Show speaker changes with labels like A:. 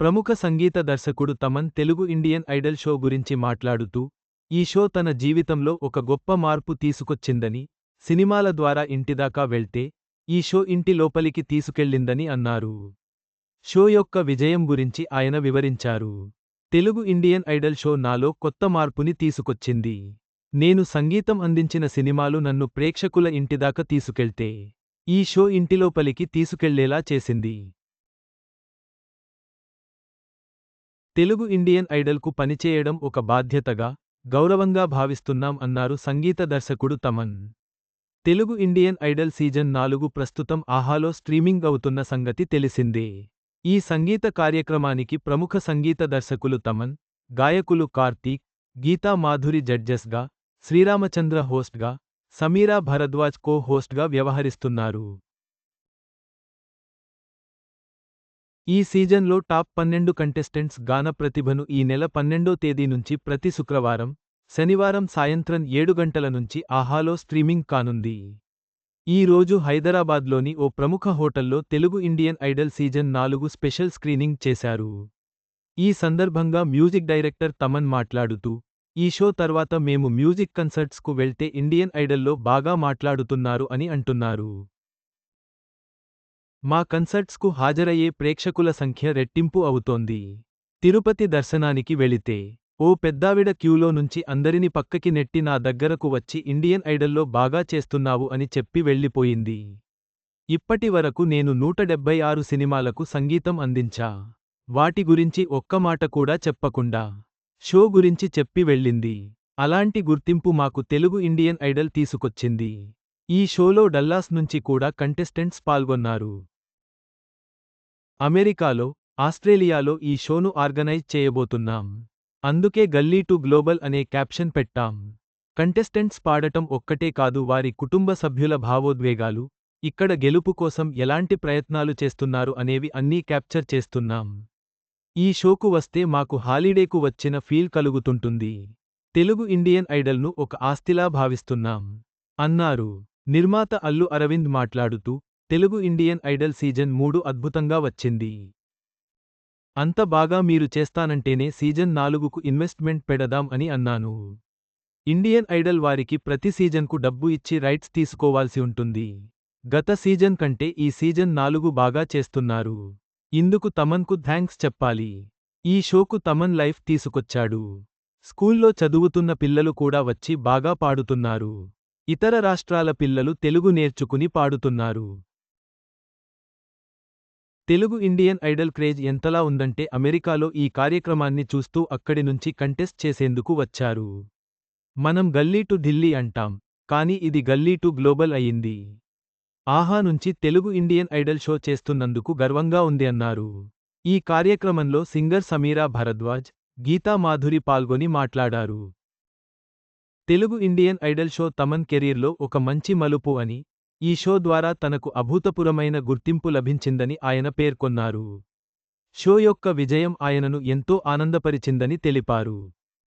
A: ప్రముఖ సంగీత దర్శకుడు Thaman Telugu Indian idol show గురించి మాట్లాడుతూ ఈ షో తన జీవితంలో ఒక గొప్ప మార్పు తీసుకొచ్చిందని సినిమాల ద్వారా ఇంటిదాకా వెళ్తే ఈ షో ఇంటి లోపలికి తీసుకెళ్ళిందని అన్నారు. షో యొక్క విజయం గురించి ఆయన వివరించారు. తెలుగు ఇండియన్ ఐడల్ షో నాలో కొత్త మార్పుని తీసుకొచ్చింది. నేను సంగీతం అందించిన సినిమాలు నన్ను ప్రేక్షకుల ఇంటిదాకా తీసుకెళ్తే ఈ షో ఇంటిలోపలికి తీసుకెళ్ళేలా చేసింది. తెలుగు ఇండియన్ ఐడల్కు పనిచేయడం ఒక బాధ్యతగా గౌరవంగా భావిస్తున్నాం అన్నారు సంగీత దర్శకుడు Thaman. Telugu Indian idol season నాలుగు ప్రస్తుతం ఆహాలో స్ట్రీమింగ్ అవుతున్న సంగతి తెలిసిందే. ఈ సంగీత కార్యక్రమానికి ప్రముఖ సంగీత దర్శకులు తమన్ గాయకులు కార్తీక్ గీతా మాధురి జడ్జెస్గా శ్రీరామచంద్ర హోస్ట్గా సమీరా భరద్వాజ్ కో హోస్ట్గా వ్యవహరిస్తున్నారు. ఈ సీజన్లో టాప్ పన్నెండు కంటెస్టెంట్స్ గాన ప్రతిభను ఈ నెల పన్నెండో తేదీ నుంచి ప్రతి శుక్రవారం శనివారం సాయంత్రం ఏడు గంటల నుంచి ఆహాలో స్ట్రీమింగ్ కానుంది. ఈ రోజు హైదరాబాద్లోని ఓ ప్రముఖ హోటల్లో తెలుగు ఇండియన్ ఐడల్ సీజన్ నాలుగు స్పెషల్ స్క్రీనింగ్ చేశారు. ఈ సందర్భంగా మ్యూజిక్ డైరెక్టర్ తమన్ మాట్లాడుతూ ఈ షో తర్వాత మేము మ్యూజిక్ కన్సర్ట్స్కు వెళ్తే ఇండియన్ ఐడల్లో బాగా మాట్లాడుతున్నారు అని అంటున్నారు. మా కన్సర్ట్స్కు హాజరయ్యే ప్రేక్షకుల సంఖ్య రెట్టింపు అవుతోంది. తిరుపతి దర్శనానికి వెళితే ఓ పెద్దావిడ క్యూలో నుంచి అందరిని పక్కకి నెట్టి నా దగ్గరకు వచ్చి ఇండియన్ ఐడల్లో బాగా చేస్తున్నావు అని చెప్పి వెళ్ళిపోయింది. ఇప్పటి వరకు నేను నూట డెబ్బై ఆరు సినిమాలకు సంగీతం అందించా. వాటి గురించి ఒక్క మాట కూడా చెప్పకుండా షో గురించి చెప్పి వెళ్ళింది. అలాంటి గుర్తింపు మాకు తెలుగు ఇండియన్ ఐడల్ తీసుకొచ్చింది. ఈ షోలో డల్లాస్ నుంచి కూడా కంటెస్టెంట్స్ పాల్గొన్నారు. అమెరికాలో ఆస్ట్రేలియాలో ఈ షోను ఆర్గనైజ్ చేయబోతున్నాం. అందుకే గల్లీ టు గ్లోబల్ అనే క్యాప్షన్ పెట్టాం. కంటెస్టెంట్స్ పాడటం ఒక్కటే కాదు వారి కుటుంబ సభ్యుల భావోద్వేగాలు ఇక్కడ గెలుపు కోసం ఎలాంటి ప్రయత్నాలు చేస్తున్నారు అనేవి అన్నీ క్యాప్చర్ చేస్తున్నాం. ఈ షోకు వస్తే మాకు హాలిడేకు వచ్చిన ఫీల్ కలుగుతుంటుంది. తెలుగు ఇండియన్ ఐడల్ను ఒక ఆస్తిలా భావిస్తున్నాం. అన్నారు. నిర్మాత అల్లు అరవింద్ మాట్లాడుతూ తెలుగు ఇండియన్ ఐడల్ సీజన్ మూడు అద్భుతంగా వచ్చింది. అంత బాగా మీరు చేస్తానంటేనే సీజన్ నాలుగుకు ఇన్వెస్ట్మెంట్ పెడదాం అని అన్నాను. ఇండియన్ ఐడల్ వారికి ప్రతి సీజన్కు డబ్బు ఇచ్చి రైట్స్ తీసుకోవాల్సి ఉంటుంది. గత సీజన్ కంటే ఈ సీజన్ నాలుగు బాగా చేస్తున్నారు. ఇందుకు తమన్కు థ్యాంక్స్ చెప్పాలి. ఈ షోకు తమన్ లైఫ్ తీసుకొచ్చాడు. స్కూల్లో చదువుతున్న పిల్లలు కూడా వచ్చి బాగా పాడుతున్నారు. ఇతర రాష్ట్రాల పిల్లలు తెలుగు నేర్చుకుని పాడుతున్నారు. తెలుగు ఇండియన్ ఐడల్ క్రేజ్ ఎంతలా ఉందంటే అమెరికాలో ఈ కార్యక్రమాన్ని చూస్తూ అక్కడి నుంచి కంటెస్ట్ చేసేందుకు వచ్చారు. మనం గల్లీ టు ఢిల్లీ అంటాం కానీ ఇది గల్లీ టు గ్లోబల్ అయింది. ఆహా నుంచి తెలుగు ఇండియన్ ఐడల్ షో చేస్తున్నందుకు గర్వంగా ఉంది అన్నారు. ఈ కార్యక్రమంలో సింగర్ సమీరా భరద్వాజ్ గీతా మాధురి పాల్గొని మాట్లాడారు. Telugu Indian Idol show Thaman కెరీర్లో ఒక మంచి మలుపు అని ఈ షో ద్వారా తనకు అభూతపురమైన గుర్తింపు లభించిందని ఆయన పేర్కొన్నారు. షో యొక్క విజయం ఆయనను ఎంతో ఆనందపరిచిందని తెలిపారు.